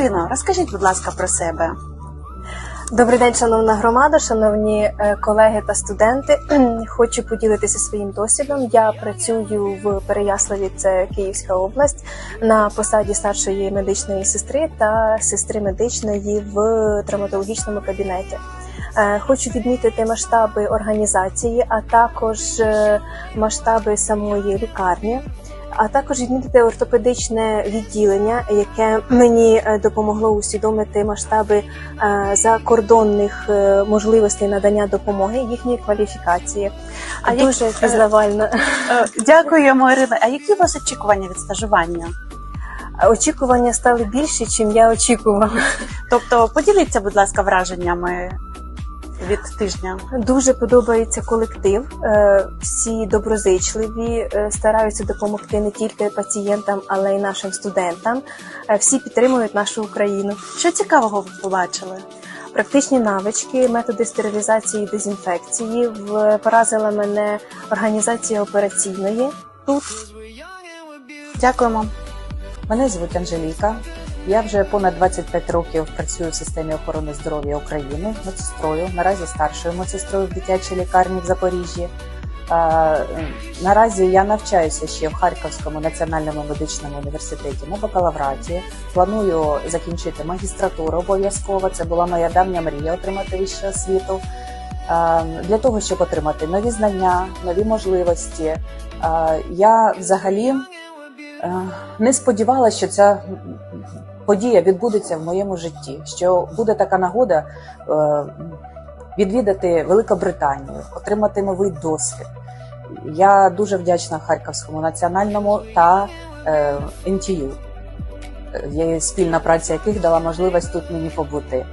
Ірино, розкажіть, будь ласка, про себе. Добрий день, шановна громада, шановні е, колеги та студенти. Хочу поділитися своїм досвідом. Я працюю в Переяславі, це Київська область, на посаді старшої медичної сестри та сестри медичної в травматологічному кабінеті. Е, Хочу відмітити масштаби організації, а також е, масштаби самої лікарні. А також відмітити ортопедичне відділення, яке мені е, допомогло усвідомити масштаби е, закордонних е, можливостей надання допомоги їхньої кваліфікації. А А як- дуже пізнавально. Дякуємо, Ірино. А які у вас очікування від стажування? Очікування стали більші, чим я очікувала. Тобто, поділіться, будь ласка, враженнями від тижня. Дуже подобається колектив. е, Всі доброзичливі, е, стараються допомогти не тільки пацієнтам, але й нашим студентам. Е, Всі підтримують нашу Україну. Що цікавого ви побачили? Практичні навички, методи стерилізації і дезінфекції. В- Поразила мене організація операційної. Тут Дякуємо. Мене звуть Анжеліка. Я вже понад 25 років працюю в системі охорони здоров'я України медсестрою. Наразі старшою медсестрою в дитячій лікарні в Запоріжжі. Е, Наразі я навчаюся ще в Харківському національному медичному університеті на бакалавраті. Планую закінчити магістратуру обов'язково. Це була моя давня мрія отримати вищу освіту. Для того, щоб отримати нові знання, нові можливості. Я взагалі Е, не сподівалася, що ця подія відбудеться в моєму житті, що буде така нагода е, відвідати Великобританію, отримати новий досвід. Я дуже вдячна Харківському національному та е, НТЮ, е, спільна праця яких дала можливість тут мені побути.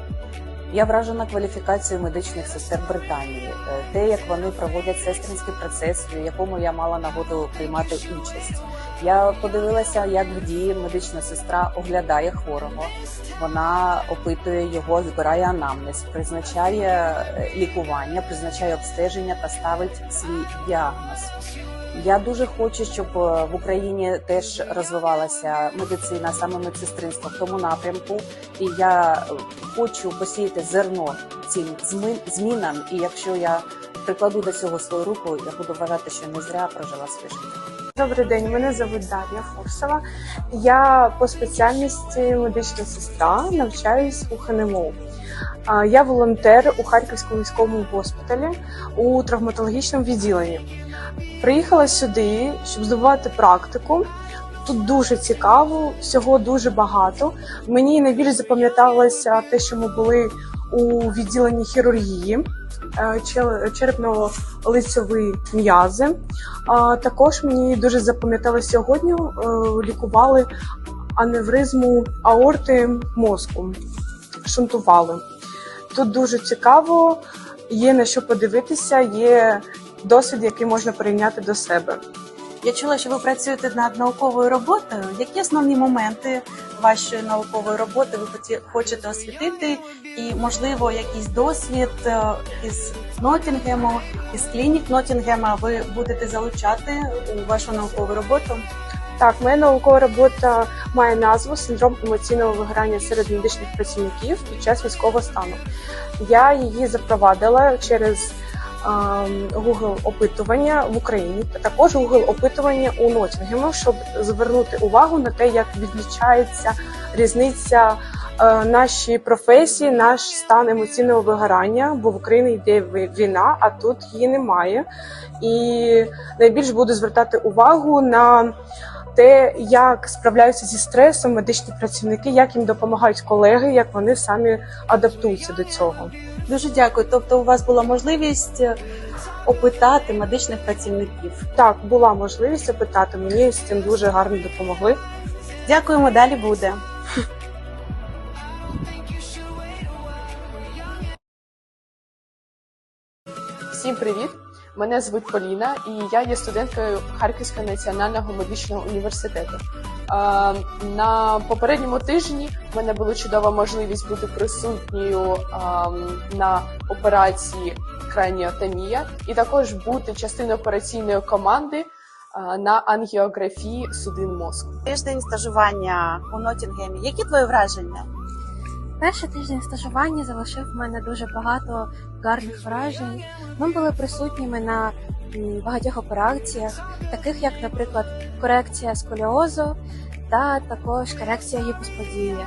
Я вражена кваліфікацією медичних сестер Британії, е, те, як вони проводять сестринський процес, в якому я мала нагоду приймати участь. Я подивилася, як в дії медична сестра оглядає хворого. Вона опитує його, збирає анамнез, призначає е, лікування, призначає обстеження та ставить свій діагноз. Я дуже хочу, щоб е, в Україні теж розвивалася медицина, саме медсестринство в тому напрямку. І я е, хочу посіяти зерно цим змінам. І якщо я прикладу до цього свою руку, я буду вважати, що не зря прожила своє життя. Добрий день, мене звуть Дар'я Фурсова. Я по спеціальності медична сестра, навчаюсь у ХНМО. Я волонтер у Харківському міському госпіталі у травматологічному відділенні. Приїхала сюди, щоб здобувати практику. Тут дуже цікаво, всього дуже багато. Мені найбільш запам'яталося те, що ми були у відділенні хірургії, е, черепно-лицьові м'язи. Також мені дуже запам'яталося сьогодні. е, Лікували аневризму аорти мозку, шунтували. Тут дуже цікаво, є на що подивитися, є досвід, який можна прийняти до себе. Я чула, що ви працюєте над науковою роботою. Які основні моменти вашої наукової роботи ви хочете освітити? І, можливо, якийсь досвід е, із Нотінгему, із клінік Нотінгема ви будете залучати у вашу наукову роботу? Так, моя наукова робота має назву Синдром емоційного вигорання серед медичних працівників під час військового стану. Я її запровадила через Google опитування в Україні, та також Google опитування у Нотінгему, щоб звернути увагу на те, як відлічається різниця е, наші професії, наш стан емоційного вигорання, бо в Україні йде війна, а тут її немає. І найбільш буду звертати увагу на те, як справляються зі стресом медичні працівники, як їм допомагають колеги, як вони самі адаптуються до цього. Дуже дякую. Тобто, у вас була можливість е, опитати медичних працівників. Так, була можливість опитати. Мені з цим дуже гарно допомогли. Дякуємо, далі буде. Всім привіт! Мене звуть Поліна, і я є студенткою Харківського національного медичного університету. На попередньому тижні в мене була чудова можливість бути присутньою на операції краніотомія і також бути частиною операційної команди на ангіографії судин мозку. Тиждень стажування у Нотінгемі. Які твої враження? Перший тиждень стажування залишив в мене дуже багато гарних вражень. Ми були присутніми на багатьох операціях, таких як, наприклад, корекція сколіозу та також корекція гіпосподії.